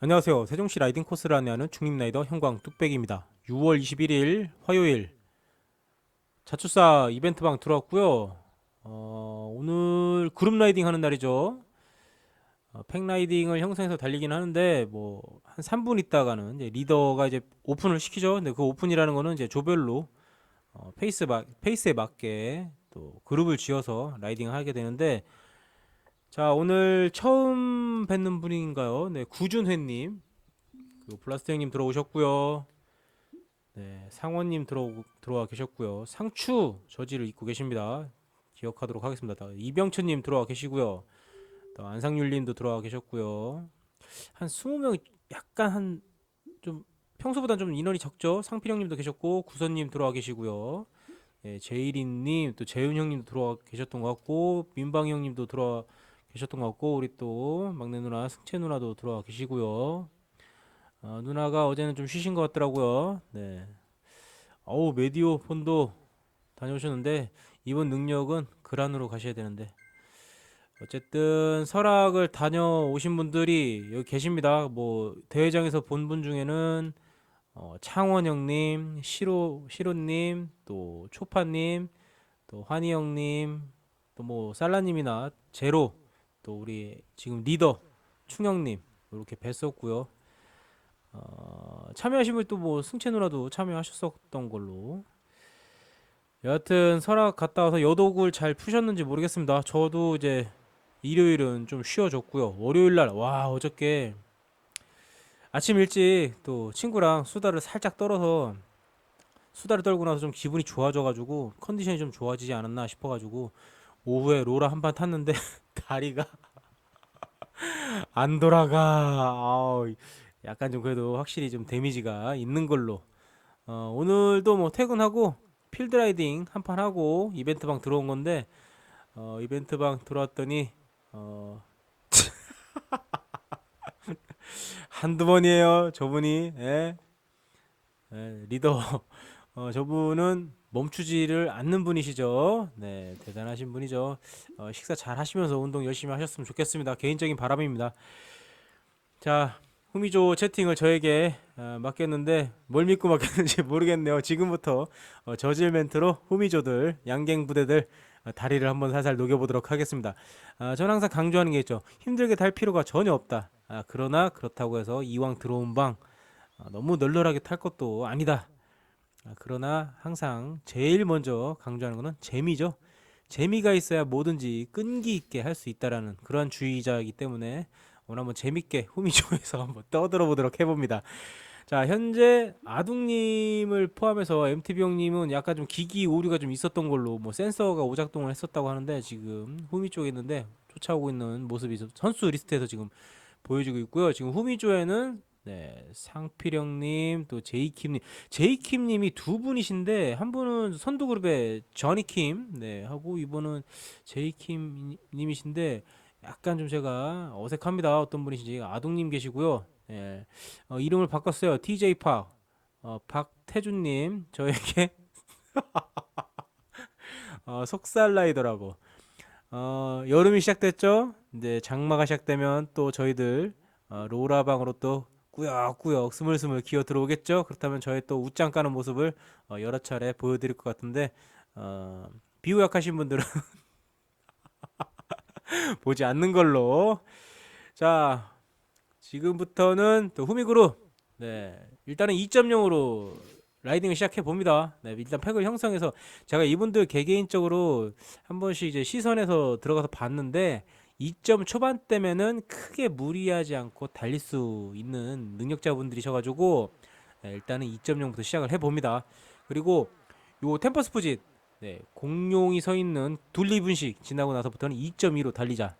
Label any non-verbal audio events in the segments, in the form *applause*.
안녕하세요. 세종시 라이딩 코스를 안내하는 중립라이더 형광 뚝배기입니다. 6월 21일 화요일 자투사 이벤트방 들어왔고요. 어, 오늘 그룹 라이딩 하는 날이죠. 어, 팩 라이딩을 형성해서 달리긴 하는데 뭐 한 3분 있다가는 이제 리더가 이제 오픈을 시키죠. 근데 그 오픈이라는 거는 이제 조별로 어, 페이스 마, 페이스에 맞게 또 그룹을 지어서 라이딩을 하게 되는데 자, 오늘 처음 뵙는 분인가요? 네, 구준회님. 그 블라스트 형님 들어오셨고요. 네, 상원님 들어 들어와 계셨고요. 상추 저지를 입고 계십니다. 기억하도록 하겠습니다. 다 이병천님 들어와 계시고요. 또 안상률님도 들어와 계셨고요. 한 20명 약간 한 좀 평소보다 좀 인원이 적죠. 상필형님도 계셨고 구선님 들어와 계시고요. 예, 제일인님 또 재윤 형님도 들어와 계셨던 것 같고 민방 형님도 들어와 계셨던 것 같고 우리 또 막내 누나 승채 누나도 들어와 계시고요. 어, 누나가 어제는 좀 쉬신 것 같더라고요. 네. 어우 메디오 폰도 다녀오셨는데 이번 능력은 그란으로 가셔야 되는데 어쨌든 설악을 다녀오신 분들이 여기 계십니다. 뭐 대회장에서 본 분 중에는 어, 창원 형님, 시로 시로님, 또 초파님, 또 환희 형님, 또 뭐 살라님이나 제로 또 우리 지금 리더 충영님 이렇게 뵀었고요. 어, 참여하신 분 또 뭐 승채 누나도 참여하셨었던 걸로. 여하튼 설악 갔다 와서 여독을 잘 푸셨는지 모르겠습니다. 저도 이제 일요일은 좀 쉬어줬고요. 월요일 날 와 어저께 아침 일찍 또 친구랑 수다를 살짝 떨어서 수다를 떨고 나서 좀 기분이 좋아져가지고 컨디션이 좀 좋아지지 않았나 싶어가지고 오후에 로라 한 판 탔는데 *laughs* 다리가 *laughs* 안 돌아가. 아우, 약간 좀 그래도 확실히 좀 데미지가 있는 걸로. 어, 오늘도 뭐 퇴근하고 필드 라이딩 한 판 하고 이벤트방 들어온 건데 어, 이벤트방 들어왔더니 어, *laughs* 한두 번이에요. 저분이 예? 예, 리더 어, 저분은 멈추지를 않는 분이시죠. 네, 대단하신 분이죠. 어, 식사 잘 하시면서 운동 열심히 하셨으면 좋겠습니다. 개인적인 바람입니다. 자, 후미조 채팅을 저에게 어, 맡겼는데 뭘 믿고 맡겼는지 *laughs* 모르겠네요. 지금부터 어, 저질 멘트로 후미조들, 양갱 부대들 어, 다리를 한번 살살 녹여보도록 하겠습니다. 아, 저는 항상 강조하는 게 있죠. 힘들게 탈 필요가 전혀 없다. 아, 그러나 그렇다고 해서 이왕 들어온 방 아, 너무 널널하게 탈 것도 아니다. 아, 그러나 항상 제일 먼저 강조하는 것은 재미죠. 재미가 있어야 뭐든지 끈기 있게 할 수 있다라는 그러한 주의자이기 때문에 오늘 한번 재밌게 후미조에서 *laughs* 한번 떠들어 보도록 해봅니다. 자, 현재 아둥님을 포함해서 MTB 형님은 약간 좀 기기 오류가 좀 있었던 걸로 뭐 센서가 오작동을 했었다고 하는데 지금 후미 쪽에 있는데 쫓아오고 있는 모습이 선수 리스트에서 지금 보여지고 있고요. 지금 후미조에는 네, 상필형님 또 제이킴님, 제이킴님이 두 분이신데 한 분은 선두그룹의 저니킴, 네 하고 이분은 제이킴님이신데 약간 좀 제가 어색합니다. 어떤 분이신지 아동님 계시고요. 예, 어, 이름을 바꿨어요. TJ 팍, 어, 박태준님 저에게 *laughs* 어, 속살라이더라고. 어, 여름이 시작됐죠? 이제 장마가 시작되면 또 저희들 어, 로라방으로 또 꾸역꾸역 스물스물 기어 들어오겠죠? 그렇다면 저의 또 웃장 까는 모습을 어, 여러 차례 보여드릴 것 같은데 어, 비유 약하신 분들은 *laughs* 보지 않는 걸로 자 지금부터는 또 후미그룹 네 일단은 2.0으로 라이딩을 시작해 봅니다. 네, 일단 팩을 형성해서 제가 이분들 개개인적으로 한 번씩 이제 시선에서 들어가서 봤는데 2점 초반 때면은 크게 무리하지 않고 달릴 수 있는 능력자분들이셔가지고 네, 일단은 2.0부터 시작을 해봅니다. 그리고 요 템퍼스 푸짓 네, 공룡이 서 있는 둘리 분식 지나고 나서부터는 2.2로 달리자.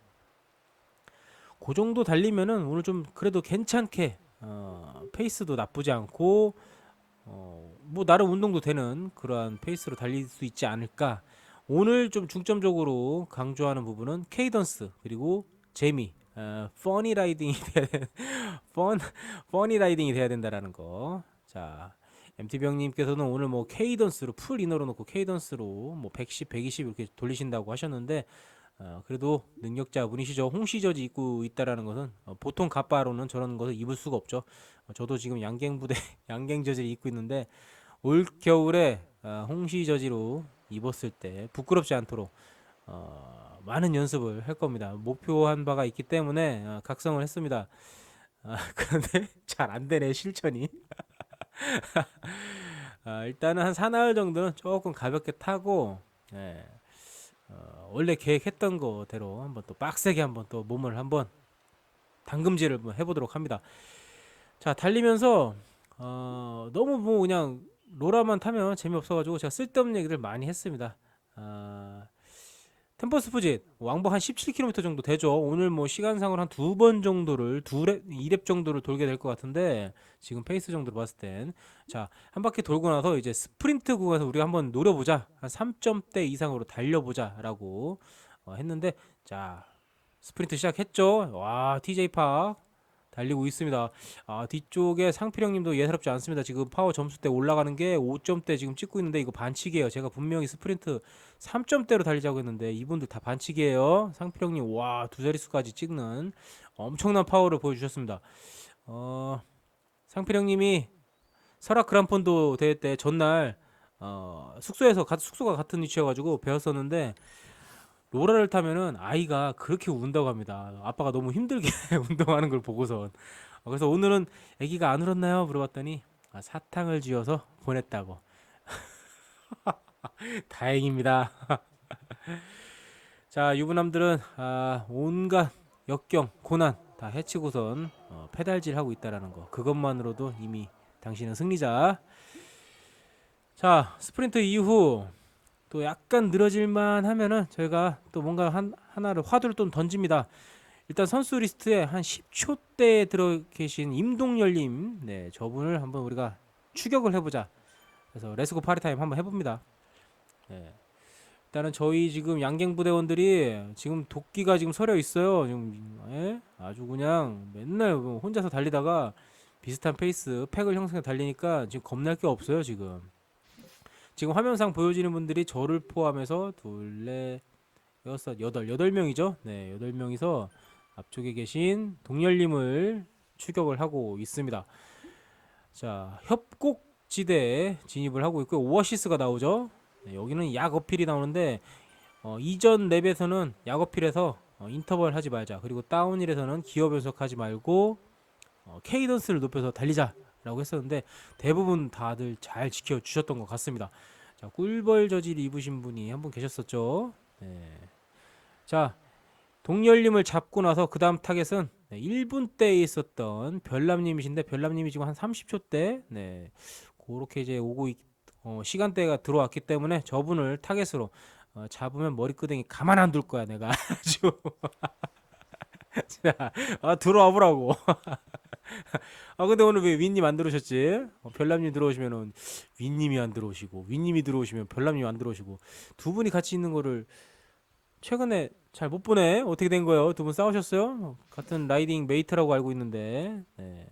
그 정도 달리면은 오늘 좀 그래도 괜찮게 어, 페이스도 나쁘지 않고 어, 뭐 나름 운동도 되는 그러한 페이스로 달릴 수 있지 않을까. 오늘 좀 중점적으로 강조하는 부분은 케이던스 그리고 재미, 어, 퍼니 라이딩이 돼야 라이딩이 *laughs* 돼야 된다라는 거. 자, MTB 형님께서는 오늘 뭐 케이던스로 풀 이너로 놓고 케이던스로 뭐 110, 120 이렇게 돌리신다고 하셨는데 어, 그래도 능력자 분이시죠. 홍시저지 입고 있다라는 것은 어, 보통 갑바로는 저런 것을 입을 수가 없죠. 어, 저도 지금 양갱 부대 *laughs* 양갱 저지를 입고 있는데 올 겨울에 어, 홍시저지로 입었을 때 부끄럽지 않도록 어, 많은 연습을 할 겁니다. 목표한 바가 있기 때문에 어, 각성을 했습니다. 아, *laughs* 그런데 잘 안 되네 실천이. *laughs* 아, 일단은 한 사나흘 정도는 조금 가볍게 타고 예, 어, 원래 계획했던 거대로 한번 또 빡세게 한번 또 몸을 한번 당금질을 해보도록 합니다. 자 달리면서 어, 너무 뭐 그냥 로라만 타면 재미없어가지고 제가 쓸데없는 얘기들 많이 했습니다. 아, 템퍼스프짓 왕복 한 17km 정도 되죠. 오늘 뭐 시간상으로 한 두 번 정도를 두 랩, 2랩 정도를 돌게 될 것 같은데 지금 페이스 정도로 봤을 땐 자, 한 바퀴 돌고 나서 이제 스프린트 구간에서 우리가 한번 노려보자. 한 3점대 이상으로 달려보자라고 어, 했는데 자, 스프린트 시작했죠. 와, TJ파 달리고 있습니다. 아, 뒤쪽에 상필형님도 예사롭지 않습니다. 지금 파워 점수 대 올라가는 게 5점대 지금 찍고 있는데 이거 반칙이에요. 제가 분명히 스프린트 3점대로 달리자고 했는데 이분들 다 반칙이에요. 상필형님 와 두 자릿수까지 찍는 엄청난 파워를 보여주셨습니다. 어, 상필형님이 설악 그란폰도 대회 때 전날 어, 숙소에서 가, 숙소가 같은 위치여가지고 배웠었는데 로라를 타면은 아이가 그렇게 운다고 합니다. 아빠가 너무 힘들게 *laughs* 운동하는 걸 보고선. 어, 그래서 오늘은 아기가 안 울었나요? 물어봤더니 아, 사탕을 쥐어서 보냈다고. *laughs* 다행입니다. *laughs* 자, 유부남들은 아, 온갖 역경, 고난 다 해치고선 어, 페달질 하고 있다라는 거. 그것만으로도 이미 당신은 승리자. 자, 스프린트 이후 또 약간 늘어질만 하면은 저희가 또 뭔가 한, 하나를 화두를 좀 던집니다. 일단 선수 리스트에 한 10초 대에 들어 계신 임동열님, 네, 저분을 한번 우리가 추격을 해보자. 그래서 레스고 파리타임 한번 해봅니다. 네. 일단은 저희 지금 양갱 부대원들이 지금 도끼가 지금 서려 있어요. 지금 예? 아주 그냥 맨날 뭐 혼자서 달리다가 비슷한 페이스 팩을 형성해 달리니까 지금 겁날 게 없어요 지금. 지금 화면상 보여지는 분들이 저를 포함해서 둘, 넷, 여섯, 여덟, 여덟 명이죠. 네, 여덟 명이서 앞쪽에 계신 동열님을 추격을 하고 있습니다. 자, 협곡지대에 진입을 하고 있고 오아시스가 나오죠. 네, 여기는 약 어필이 나오는데 어, 이전 랩에서는 약 어필에서 어, 인터벌 하지 말자. 그리고 다운힐에서는 기어 변속하지 말고 어, 케이던스를 높여서 달리자 라고 했었는데 대부분 다들 잘 지켜 주셨던 것 같습니다. 자, 꿀벌 저지를 입으신 분이 한 분 계셨었죠. 네. 자, 동열님을 잡고 나서 그 다음 타겟은 네, 1분 때에 있었던 별남님이신데 별남님이 지금 한 30초 때 네, 그렇게 이제 오고 있, 어, 시간대가 들어왔기 때문에 저분을 타겟으로 어, 잡으면 머리끄댕이 가만 안 둘 거야 내가 *laughs* *laughs* 자, 아, 들어와 보라고 *laughs* *laughs* 아 근데 오늘 왜 윈님 안 들어오셨지? 어, 별남님 들어오시면은 윈님이 안 들어오시고 윈님이 들어오시면 별남님 안 들어오시고 두 분이 같이 있는 거를 최근에 잘 못 보네. 어떻게 된 거예요? 두 분 싸우셨어요? 어, 같은 라이딩 메이트라고 알고 있는데. 네.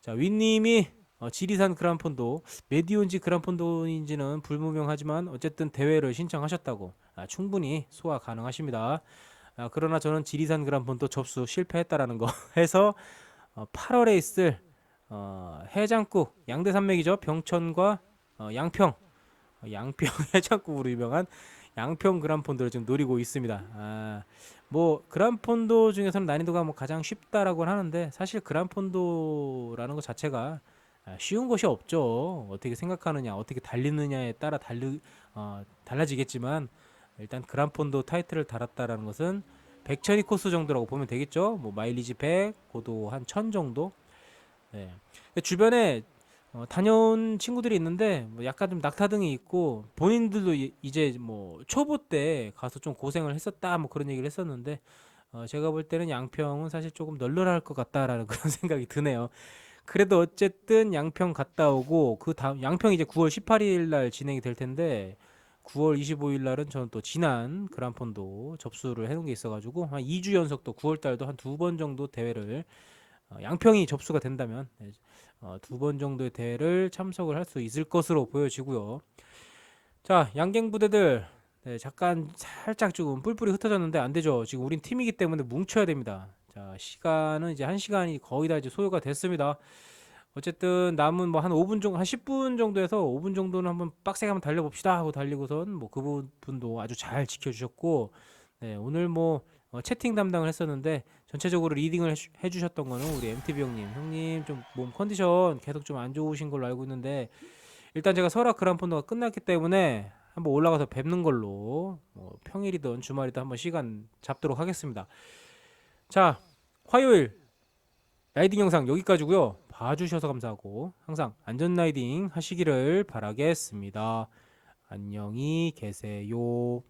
자 윈님이 어, 지리산 그란폰도 메디온지 그란폰도인지는 불무명하지만 어쨌든 대회를 신청하셨다고 아, 충분히 소화 가능하십니다. 아, 그러나 저는 지리산 그란폰도 접수 실패했다라는 거 *laughs* 해서 어, 8월에 있을 어, 해장국 양대산맥이죠. 병천과 어, 양평 어, 양평 *laughs* 해장국으로 유명한 양평 그란폰도를 지금 노리고 있습니다. 아, 뭐 그란폰도 중에서는 난이도가 뭐 가장 쉽다라고 하는데 사실 그란폰도라는 것 자체가 아, 쉬운 것이 없죠. 어떻게 생각하느냐, 어떻게 달리느냐에 따라 달리, 어, 달라지겠지만 일단 그란폰도 타이틀을 달았다라는 것은 100천이 코스 정도라고 보면 되겠죠. 뭐 마일리지 100, 고도 한 1000 정도. 네. 주변에 어, 다녀온 친구들이 있는데 뭐 약간 좀 낙타등이 있고 본인들도 이- 이제 뭐 초보 때 가서 좀 고생을 했었다 뭐 그런 얘기를 했었는데 어, 제가 볼 때는 양평은 사실 조금 널널할 것 같다라는 *laughs* 그런 생각이 드네요. 그래도 어쨌든 양평 갔다 오고 그 다음 양평 이제 9월 18일 날 진행이 될 텐데 9월 25일 날은 저는 또 지난 그란폰도 접수를 해놓은 게 있어가지고 한 2주 연속 또 9월 달도 한 두 번 정도 대회를 어, 양평이 접수가 된다면 네, 어, 두번 정도의 대회를 참석을 할 수 있을 것으로 보여지고요. 자, 양갱 부대들 네, 잠깐 살짝 조금 뿔뿔이 흩어졌는데 안 되죠. 지금 우린 팀이기 때문에 뭉쳐야 됩니다. 자, 시간은 이제 한 시간이 거의 다 이제 소요가 됐습니다. 어쨌든 남은 뭐 한 5분 정도, 한 10분 정도에서 5분 정도는 한번 빡세게 한번 달려봅시다 하고 달리고선 뭐그 부분도 아주 잘 지켜주셨고, 네, 오늘 뭐 어, 채팅 담당을 했었는데 전체적으로 리딩을 해주, 해주셨던 거는 우리 MTV 형님. 형님 좀 몸 컨디션 계속 좀 안 좋으신 걸로 알고 있는데 일단 제가 설악 그란폰도가 끝났기 때문에 한번 올라가서 뵙는 걸로 뭐 평일이든 주말이든 한번 시간 잡도록 하겠습니다. 자, 화요일 라이딩 영상 여기까지고요. 봐주셔서 감사하고 항상 안전 라이딩 하시기를 바라겠습니다. 안녕히 계세요.